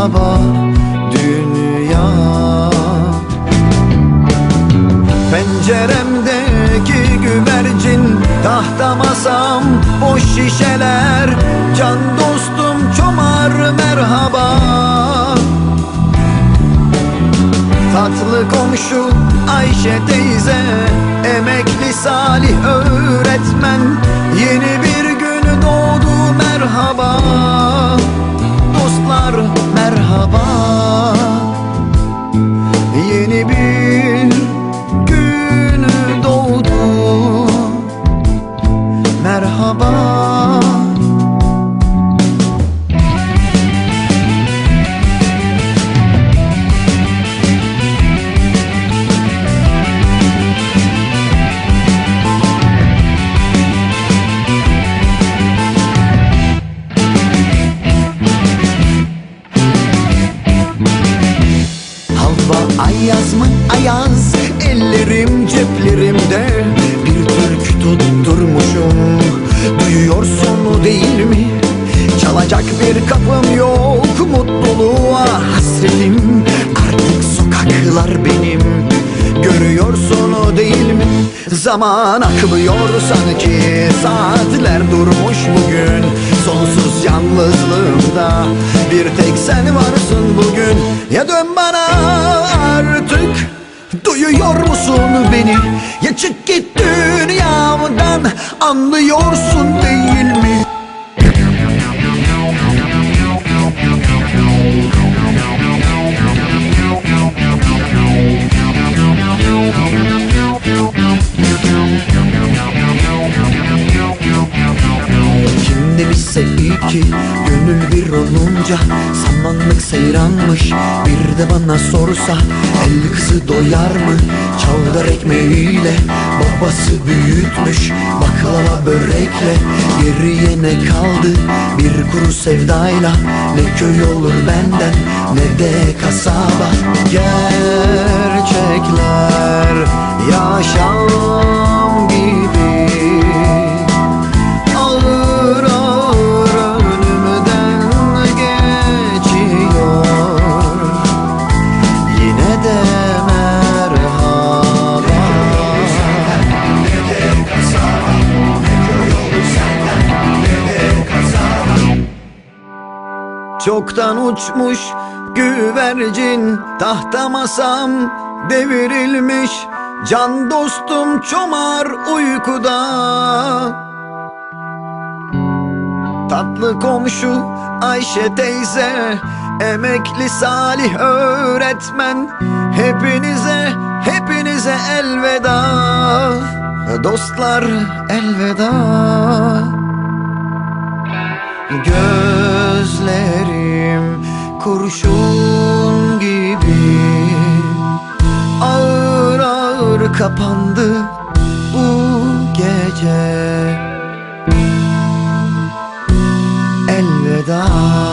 merhaba dünya. Penceremdeki güvercin Tahta masam boş şişeler. Can dostum çomar merhaba. Tatlı komşu Ayşe teyze Emekli Salih öğretmen. Yeni bir gün doğdu merhaba Hava ayaz mı? Ayaz. Ellerim ceplerimde. Bir türkü tutturmuşum. Duyuyorsun değil mi? Çalacak bir kapım yok. Mutluluğa hasretim. Artık sokaklar benim. Görüyorsun değil mi? Zaman akmıyor sanki. Saatler durmuş bugün Sonsuz yalnızlığımda. Bir tek sen varsın bugün. Ya dön bana artık. Duyuyor musun beni? Ya çık git dünyamdan. Anlıyorsun değil Kim demişse iyi ki Gönül bir olunca Samanlık seyranmış. Bir de bana sorsa El kızı doyar mı? Çavdar ekmeğiyle Babası büyütmüş. Baklava börekle Geriye ne kaldı? Bir kuru sevdayla Ne köy olur benden Ne de kasaba. Gerçekler Yaşam Çoktan uçmuş güvercin Tahta masam devrilmiş. Can dostum çomar uykuda. Tatlı komşu Ayşe teyze Emekli Salih öğretmen. Hepinize hepinize elveda. Dostlar elveda. Gözlerim kurşun gibi Ağır ağır kapandı bu gece. Elveda.